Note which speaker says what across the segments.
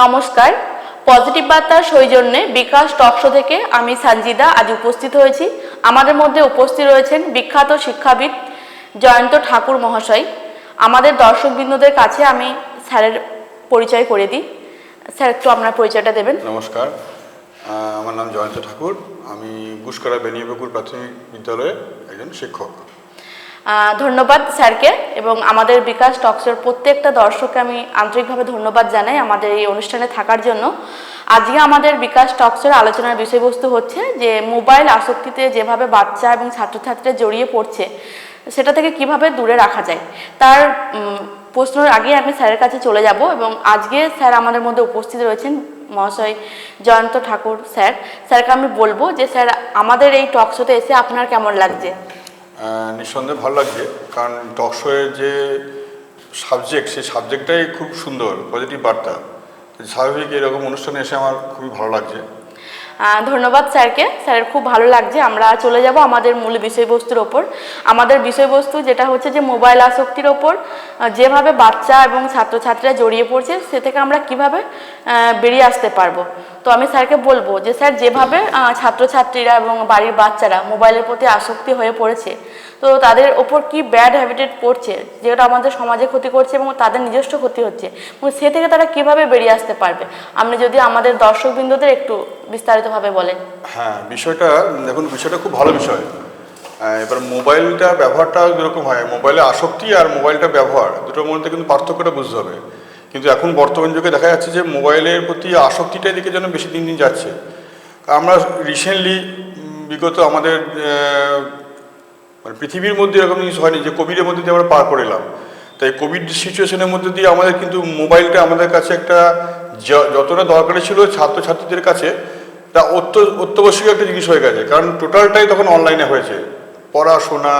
Speaker 1: নমস্কার। পজিটিভ বার্তার সৌজন্যে বিকাশ টকশো থেকে আমি সঞ্জিদা আজ উপস্থিত হয়েছি। আমাদের মধ্যে উপস্থিত রয়েছেন বিখ্যাত শিক্ষাবিদ জয়ন্ত ঠাকুর মহাশয়। আমাদের দর্শকবৃন্দদের কাছে আমি স্যারের পরিচয় করে দিই। স্যার, একটু আপনার পরিচয়টা দেবেন।
Speaker 2: নমস্কার। আমার নাম জয়ন্ত ঠাকুর। আমি গুসকরা বেনিয়াবকুর প্রাথমিক বিদ্যালয়ে একজন শিক্ষক।
Speaker 1: ধন্যবাদ স্যারকে এবং আমাদের বিকাশ টক্সের প্রত্যেকটা দর্শককে আমি আন্তরিকভাবে ধন্যবাদ জানাই আমাদের এই অনুষ্ঠানে থাকার জন্য। আজকে আমাদের বিকাশ টক্সের আলোচনার বিষয়বস্তু হচ্ছে যে মোবাইল আসক্তিতে যেভাবে বাচ্চা এবং ছাত্রছাত্রীরা জড়িয়ে পড়ছে, সেটা থেকে কীভাবে দূরে রাখা যায়? তার প্রশ্নের আগে আমি স্যারের কাছে চলে যাব এবং আজকে স্যার আমাদের মধ্যে উপস্থিত রয়েছেন মহাশয় জয়ন্ত ঠাকুর স্যার। স্যারকে আমি বলব যে স্যার, আমাদের এই টকশোতে এসে আপনার কেমন লাগছে?
Speaker 2: নিঃসন্দেহে ভালো লাগছে। কারণ টকশোয়ের যে সাবজেক্ট সেই সাবজেক্টটাই খুব সুন্দর পজিটিভ বার্তা। স্বাভাবিক এরকম অনুষ্ঠানে এসে আমার খুবই ভালো লাগছে।
Speaker 1: ধন্যবাদ স্যারকে। স্যারের খুব ভালো লাগছে। আমরা চলে যাব আমাদের মূল বিষয়বস্তুর ওপর। আমাদের বিষয়বস্তু যেটা হচ্ছে যে মোবাইল আসক্তির ওপর যেভাবে বাচ্চা এবং ছাত্রছাত্রীরা জড়িয়ে পড়ছে, সে থেকে আমরা কীভাবে বেরিয়ে আসতে পারব? তো আমি স্যারকে বলব যে স্যার, যেভাবে ছাত্রছাত্রীরা এবং বাড়ির বাচ্চারা মোবাইলের প্রতি আসক্তি হয়ে পড়েছে তো তাদের ওপর কি ব্যাড হ্যাবিটেট পড়ছে? যেটা আমাদের সমাজে ক্ষতি করছে এবং তাদের নিজস্ব ক্ষতি হচ্ছে। এবং সে থেকে তারা কীভাবে বেরিয়ে আসতে পারবে? আপনি যদি আমাদের দর্শকবৃন্দদের একটু বিস্তারিতভাবে বলেন।
Speaker 2: হ্যাঁ বিষয়টা, দেখুন, বিষয়টা খুব ভালো বিষয়। এবার মোবাইলটা ব্যবহারটা যেরকম হয়? মোবাইলে আসক্তি আর মোবাইলটা ব্যবহার, দুটোর মধ্যে কিন্তু পার্থক্যটা বুঝতে হবে। কিন্তু এখন বর্তমান যুগে দেখা যাচ্ছে যে মোবাইলের প্রতি আসক্তিটাই দিকে যেন বেশি দিন দিন যাচ্ছে। আমরা রিসেন্টলি বিগত আমাদের মানে পৃথিবীর মধ্যে এরকম জিনিস হয়নি যে কোভিডের মধ্যে দিয়ে আমরা পার করে এলাম। তাই কোভিড সিচুয়েশনের মধ্যে দিয়ে আমাদের কিন্তু মোবাইলটা আমাদের কাছে একটা যতটা দরকারি ছিল ছাত্রছাত্রীদের কাছে, তা অত্য অত্যাবশ্যক একটা জিনিস হয়ে গেছে। কারণ টোটালটাই তখন অনলাইনে হয়েছে। পড়াশোনা,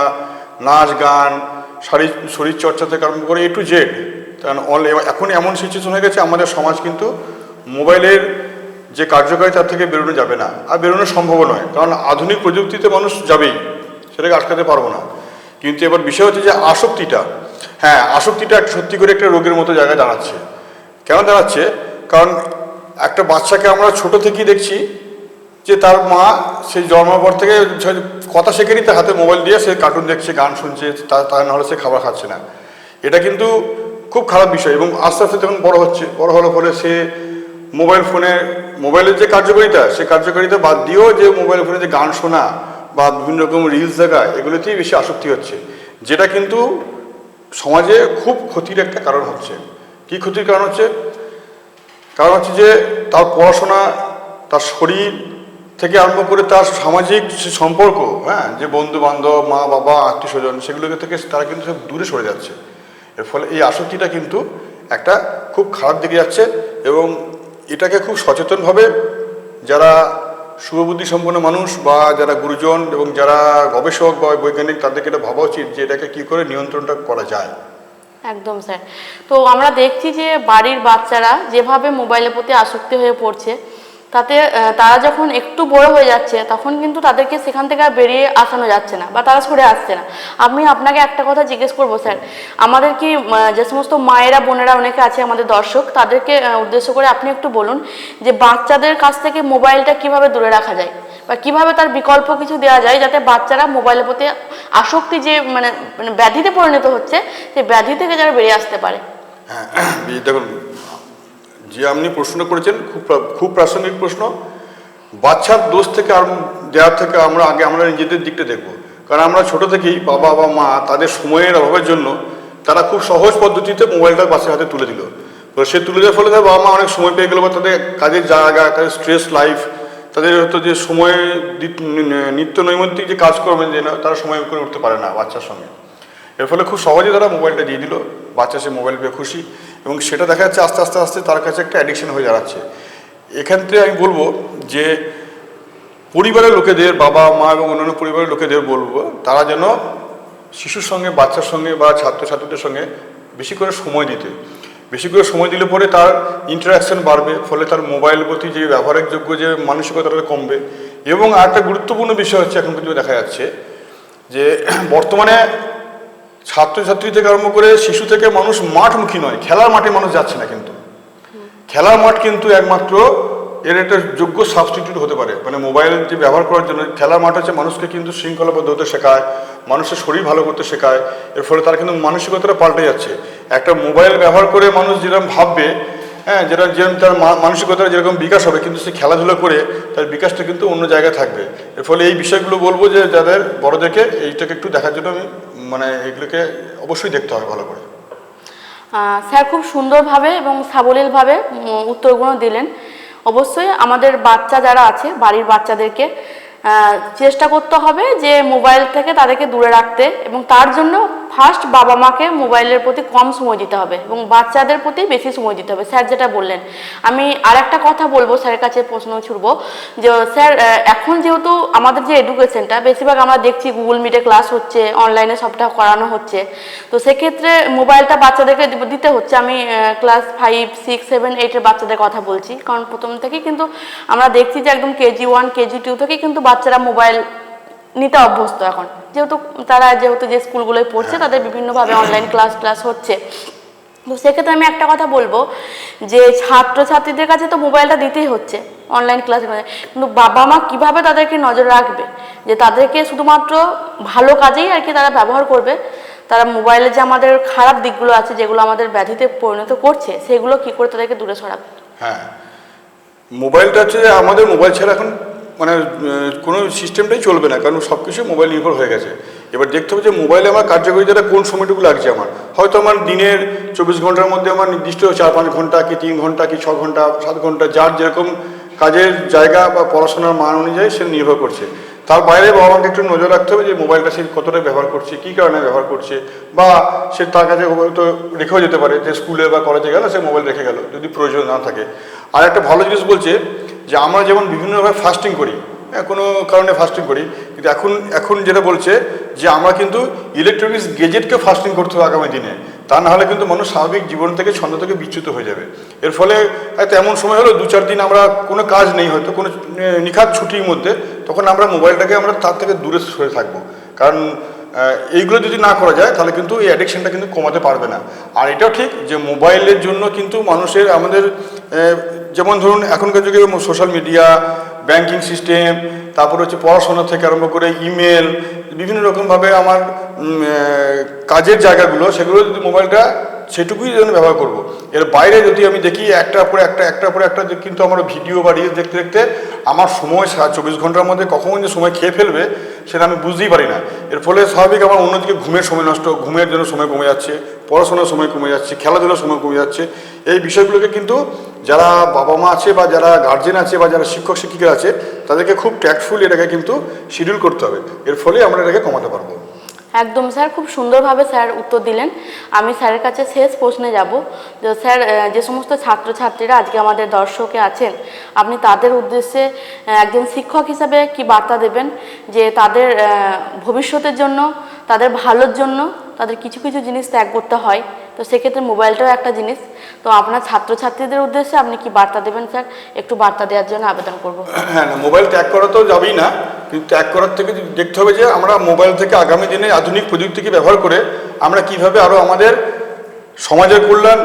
Speaker 2: নাচ গান, শারীর শরীরচর্চা থেকে আরম্ভ করে এ টু জেড কারণ এখন এমন সিচুয়েশন হয়ে গেছে, আমাদের সমাজ কিন্তু মোবাইলের যে কার্যকারিতা থেকে বেরোনো যাবে না। আর বেরোনো সম্ভব নয়। কারণ আধুনিক প্রযুক্তিতে মানুষ যাবেই। সেটাকে আটকাতে পারব না। কিন্তু এবার বিষয় হচ্ছে যে আসক্তিটা হ্যাঁ আসক্তিটা সত্যি করে একটা রোগের মতো জায়গায় দাঁড়াচ্ছে। কেন দাঁড়াচ্ছে? কারণ একটা বাচ্চাকে আমরা ছোট থেকেই দেখছি যে তার মা সেই জন্মার পর থেকে কথা শেখেনি তার হাতে মোবাইল দিয়ে, সে কার্টুন দেখছে, গান শুনছে, তা নাহলে সে খাবার খাচ্ছে না। এটা কিন্তু খুব খারাপ বিষয় এবং আস্তে আস্তে যখন বড় হচ্ছে, বড় হওয়ার পরে সে মোবাইল ফোনে, মোবাইলের যে কার্যকারিতা, সে কার্যকারিতা বাদ দিয়েও যে মোবাইল ফোনে যে গান শোনা বা বিভিন্ন রকম রিলস দেখা, এগুলোতেই বেশি আসক্তি হচ্ছে। যেটা কিন্তু সমাজে খুব ক্ষতির একটা কারণ হচ্ছে। কি ক্ষতির কারণ হচ্ছে? কারণ হচ্ছে যে, তার পড়াশোনা, তার শরীর থেকে আরম্ভ করে তার সামাজিক সম্পর্ক হ্যাঁ যে বন্ধু বান্ধব মা, বাবা, আত্মীয় স্বজন, সেগুলোকে থেকে তারা কিন্তু সব দূরে সরে যাচ্ছে। এর ফলে এই আসক্তিটা কিন্তু একটা খুব খারাপ দিকে যাচ্ছে এবং এটাকে খুব সচেতনভাবে যারা শুভবুদ্ধি সম্পন্ন মানুষ বা যারা গুরুজন এবং যারা গবেষক বা বৈজ্ঞানিক, তাদেরকে এটা ভাবা উচিত যে এটাকে কী করে নিয়ন্ত্রণটা করা যায়।
Speaker 1: একদম স্যার। তো আমরা দেখছি যে বাড়ির বাচ্চারা যেভাবে মোবাইলের প্রতি আসক্তি হয়ে পড়ছে তাতে তারা যখন একটু বড় হয়ে যাচ্ছে, তখন কিন্তু তাদেরকে সেখান থেকে আর বেরিয়ে আসানো যাচ্ছে না বা তারা সরে আসছে না। আমি আপনাকে একটা কথা জিজ্ঞেস করব, স্যার। আমাদের কি যে সমস্ত মায়েরা, বোনেরা অনেকে আছে আমাদের দর্শক, তাদেরকে উদ্দেশ্য করে আপনি একটু বলুন যে বাচ্চাদের কাছ থেকে মোবাইলটা কীভাবে দূরে রাখা যায় বা কীভাবে তার বিকল্প কিছু দেওয়া যায় যাতে বাচ্চারা মোবাইলের প্রতি আসক্তি যে মানে মানে ব্যাধিতে পরিণত হচ্ছে, সেই ব্যাধি থেকে যারা বেরিয়ে আসতে পারে?
Speaker 2: হ্যাঁ দেখুন যে আপনি প্রশ্ন করেছেন, খুব খুব প্রাসঙ্গিক প্রশ্ন। বাচ্চার দোষ থেকে আর দেওয়ার থেকে আমরা আগে আমরা নিজেদের দিকটা দেখব। কারণ আমরা ছোট থেকেই বাবা বা মা তাদের সময়ের অভাবের জন্য তারা খুব সহজ পদ্ধতিতে মোবাইলটা বাচ্চার হাতে তুলে দিল। সে তুলে দেওয়ার ফলে বাবা মা অনেক সময় পেয়ে গেলো বা তাদের কাজের জায়গা, তাদের স্ট্রেস লাইফ তাদের হয়তো যে সময় নিত্য নৈমিত্তিক যে কাজ করবেন যে তারা সময় করে উঠতে পারে না বাচ্চার সঙ্গে। এর ফলে খুব সহজে তারা মোবাইলটা দিয়ে দিল। বাচ্চা সে মোবাইল পেয়ে খুশি। এবং সেটা দেখা যাচ্ছে আস্তে আস্তে আস্তে তার কাছে একটা অ্যাডিকশন হয়ে দাঁড়াচ্ছে। এখান থেকে আমি বলব যে, পরিবারের লোকেদের, বাবা, মা এবং অন্যান্য পরিবারের লোকেদের বলব, তারা যেন শিশুর সঙ্গে, বাচ্চার সঙ্গে বা ছাত্রছাত্রীদের সঙ্গে বেশি করে সময় দিতে। বেশি করে সময় দিলে পরে তার ইন্টারাকশন বাড়বে, ফলে তার মোবাইল প্রতি যে ব্যবহারের যোগ্য যে মানসিকতাটা কমবে। এবং আরেকটা গুরুত্বপূর্ণ বিষয় হচ্ছে, এখন কিন্তু দেখা যাচ্ছে যে, বর্তমানে ছাত্রছাত্রী থেকে আরম্ভ করে শিশু থেকে মানুষ মাঠমুখী নয়, খেলার মাঠে মানুষ যাচ্ছে না কিন্তু। খেলার মাঠ কিন্তু একমাত্র এর একটা যোগ্য সাবস্টিটিউট হতে পারে। মানে মোবাইল যে ব্যবহার করার জন্য খেলার মাঠ হচ্ছে মানুষকে কিন্তু শৃঙ্খলাবদ্ধ হতে শেখায়, মানুষের শরীর ভালো করতে শেখায়, এর ফলে তার কিন্তু মানসিকতাটা পাল্টে যাচ্ছে। একটা মোবাইল ব্যবহার করে মানুষ যেরকম ভাববে হ্যাঁ যেটা যেরকম তার মানসিকতার যেরকম বিকাশ হবে, কিন্তু সে খেলাধুলা করে তার বিকাশটা কিন্তু অন্য জায়গায় থাকবে। এর ফলে এই বিষয়গুলো বলব যে, যাদের বড়দেরকে এইটাকে একটু দেখার জন্য আমি মানে এগুলোকে অবশ্যই দেখতে হবে ভালো করে।
Speaker 1: স্যার খুব সুন্দরভাবে এবং সাবলীলভাবে উত্তরগুলো দিলেন। অবশ্যই আমাদের বাচ্চা যারা আছে, বাড়ির বাচ্চাদেরকে চেষ্টা করতে হবে যে মোবাইল থেকে তাদেরকে দূরে রাখতে এবং তার জন্য ফার্স্ট বাবা মাকে মোবাইলের প্রতি কম সময় দিতে হবে এবং বাচ্চাদের প্রতি বেশি সময় দিতে হবে। স্যার যেটা বললেন, আমি আর একটা কথা বলব, স্যারের কাছে প্রশ্ন ছুড়বো যে, স্যার এখন যেহেতু আমাদের যে এডুকেশনটা বেশিরভাগ আমরা দেখছি গুগল মিটে ক্লাস হচ্ছে অনলাইনে সবটা করানো হচ্ছে। তো সেক্ষেত্রে মোবাইলটা বাচ্চাদেরকে দিতে হচ্ছে। আমি ক্লাস ফাইভ সিক্স সেভেন এইটের বাচ্চাদের কথা বলছি। কারণ প্রথম থেকেই কিন্তু আমরা দেখছি যে, একদম কেজি ওয়ান কেজি টু থেকেই কিন্তু বাচ্চারা মোবাইল নিতে অভ্যস্ত এখন। যেহেতু তারা যেহেতু যে স্কুলগুলোয় পড়ছে, তাদের বিভিন্নভাবে অনলাইন ক্লাস ক্লাস হচ্ছে। তো সেক্ষেত্রে আমি একটা কথা বলব যে ছাত্রছাত্রীদের কাছে তো মোবাইলটা দিতেই হচ্ছে অনলাইন ক্লাসের কিন্তু বাবা মা কীভাবে তাদেরকে নজর রাখবে? যে তাদেরকে শুধুমাত্র ভালো কাজেই আর কি তারা ব্যবহার করবে? তারা মোবাইলে যে আমাদের খারাপ দিকগুলো আছে, যেগুলো আমাদের ব্যাধিতে পরিণত করছে, সেগুলো কি করে তাদেরকে দূরে সরাবে?
Speaker 2: হ্যাঁ। মোবাইলটা হচ্ছে আমাদের মোবাইল ছাড়া এখন মানে কোনো সিস্টেমটাই চলবে না, কারণ সব কিছু মোবাইল নির্ভর হয়ে গেছে। এবার দেখতে হবে যে মোবাইলে আমার কার্যকারিতাটা কোন সময়টুকু লাগছে আমার। হয়তো আমার দিনের চব্বিশ ঘণ্টার মধ্যে আমার নির্দিষ্ট চার পাঁচ ঘণ্টা কি তিন ঘণ্টা কি ছ ঘণ্টা, সাত ঘণ্টা, যার যেরকম কাজের জায়গা বা পড়াশোনার মান অনুযায়ী সে নির্ভর করছে। তার বাইরে বাবা মাকে একটু নজর রাখতে হবে যে মোবাইলটা সে কতটা ব্যবহার করছে, কী কারণে ব্যবহার করছে, বা সে তার কাছে হয়তো রেখেও যেতে পারে যে স্কুলে বা কলেজে গেল, সে মোবাইল রেখে গেল, যদি প্রয়োজন না থাকে। আর একটা ভালো জিনিস বলছে যে আমরা যেমন বিভিন্নভাবে ফাস্টিং করি হ্যাঁ কোনো কারণে ফাস্টিং করি, কিন্তু এখন এখন যেটা বলছে যে আমরা কিন্তু ইলেকট্রনিক্স গেজেটকে ফাস্টিং করতে হবে আগামী দিনে। তা না হলে কিন্তু মানুষ স্বাভাবিক জীবন থেকে ছন্দ থেকে বিচ্যুত হয়ে যাবে। এর ফলে হয়তো এমন সময় হলো, দু চার দিন আমরা কোনো কাজ নেই হয়তো, কোনো নিখাত ছুটির মধ্যে, তখন আমরা মোবাইলটাকে আমরা তার থেকে দূরে সরে থাকব। কারণ এইগুলো যদি না করা যায়, তাহলে কিন্তু এই অ্যাডিকশনটা কিন্তু কমাতে পারবে না। আর এটাও ঠিক যে মোবাইলের জন্য কিন্তু মানুষের আমাদের যেমন ধরুন, এখনকার যুগে সোশ্যাল মিডিয়া ব্যাংকিং সিস্টেম তারপর হচ্ছে পড়াশোনা থেকে আরম্ভ করে ইমেল বিভিন্ন রকমভাবে আমার কাজের জায়গাগুলো, সেগুলো যদি মোবাইলটা সেটুকুই যেন ব্যবহার করব। এর বাইরে যদি আমি দেখি একটার পরে একটা একটার পরে একটা কিন্তু আমার ভিডিও বা রিলস দেখতে দেখতে আমার সময় চব্বিশ ঘণ্টার মধ্যে কখন যে সময় খেয়ে ফেলবে, সেটা আমি বুঝতেই পারি না। এর ফলে স্বাভাবিক আমার অন্যদিকে ঘুমের সময় নষ্ট, ঘুমের জন্য সময় কমে যাচ্ছে পড়াশোনার সময় কমে যাচ্ছে, খেলাধুলার সময় কমে যাচ্ছে। এই বিষয়গুলোকে কিন্তু যারা বাবা মা আছে বা যারা গার্জেন আছে বা যারা শিক্ষক, শিক্ষিকা আছে, তাদেরকে খুব ট্যাক্টফুল এটাকে কিন্তু শিডিউল করতে হবে। এর ফলে আমরা এটাকে কমাতে পারব।
Speaker 1: একদম স্যার, খুব সুন্দরভাবে স্যার উত্তর দিলেন। আমি স্যারের কাছে শেষ প্রশ্নে যাব। যে স্যার যে সমস্ত ছাত্রছাত্রীরা আজকে আমাদের দর্শকে আছেন, আপনি তাদের উদ্দেশ্যে একজন শিক্ষক হিসাবে কি বার্তা দেবেন? যে তাদের ভবিষ্যতের জন্য, তাদের ভালোর জন্য তাদের কিছু কিছু জিনিস ত্যাগ করতে হয়। তো সেক্ষেত্রে মোবাইলটাও একটা জিনিস। তো আপনার ছাত্রছাত্রীদের উদ্দেশ্যে আপনি কি বার্তা দেবেন স্যার? একটু বার্তা দেওয়ার জন্য আবেদন করব।
Speaker 2: হ্যাঁ না, মোবাইল ত্যাগ করা তো যাবেই না। কিন্তু ত্যাগ করার থেকে দেখতে হবে যে আমরা মোবাইল থেকে আগামী দিনে আধুনিক প্রযুক্তিকে ব্যবহার করে আমরা কীভাবে আরও আমাদের সমাজের কল্যাণ,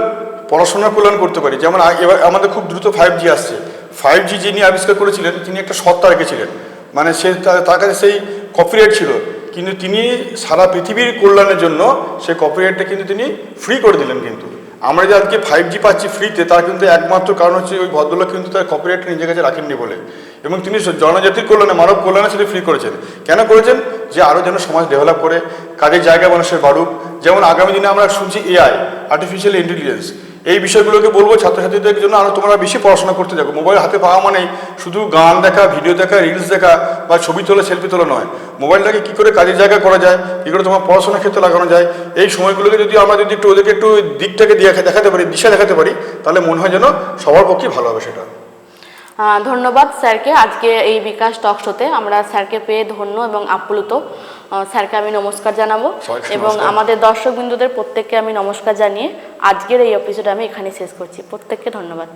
Speaker 2: পড়াশোনার কল্যাণ করতে পারি। যেমন এবার আমাদের খুব দ্রুত ফাইভ জি আসছে। ফাইভ জি যিনি আবিষ্কার করেছিলেন, তিনি একটা সত্তা রেখেছিলেন। মানে সে তার কাছে সেই কপিরাইট ছিল। কিন্তু তিনি সারা পৃথিবীর কল্যাণের জন্য সেই কপিরাইটটা কিন্তু তিনি ফ্রি করে দিলেন কিন্তু। আমরা যে আজকে ফাইভ জি পাচ্ছি ফ্রিতে তার কিন্তু একমাত্র কারণ হচ্ছে ওই ভদ্রলোক কিন্তু তার কপিরাইটটা নিজের কাছে রাখেননি বলে। এবং তিনি জনজাতির কল্যাণে, মানব কল্যাণে সেটা ফ্রি করেছেন। কেন করেছেন? যে আরও যেন সমাজ ডেভেলপ করে, কাজের জায়গা মানুষের বাড়ুক। যেমন আগামী দিনে আমরা শুনছি এআই আর্টিফিশিয়াল ইন্টেলিজেন্স এই বিষয়গুলোকে বলব ছাত্রছাত্রীদের জন্য আরও তোমরা বেশি পড়াশোনা করতে যাব মোবাইল হাতে পাওয়া মানেই শুধু গান দেখা, ভিডিও দেখা রিলস দেখা বা ছবি তোলা সেলফি তোলা নয়। মোবাইলটাকে কী করে কাজের জায়গা করা যায়, কী করে তোমার পড়াশোনার ক্ষেত্রে লাগানো যায়, এই সময়গুলোকে যদি আমরা যদি একটু ওদেরকে একটু দিকটাকে দেখাতে পারি, দিশা দেখাতে পারি, তাহলে মনে হয় যেন সবার পক্ষেই ভালো হবে সেটা।
Speaker 1: ধন্যবাদ স্যারকে। আজকে এই বিকাশ টক শোতে আমরা স্যারকে পেয়ে ধন্য এবং আপ্লুত। স্যারকে আমি নমস্কার জানাব এবং আমাদের দর্শক বিন্দুদের প্রত্যেককে আমি নমস্কার জানিয়ে আজকের এই এপিসোড আমি এখানে শেষ করছি। প্রত্যেককে ধন্যবাদ।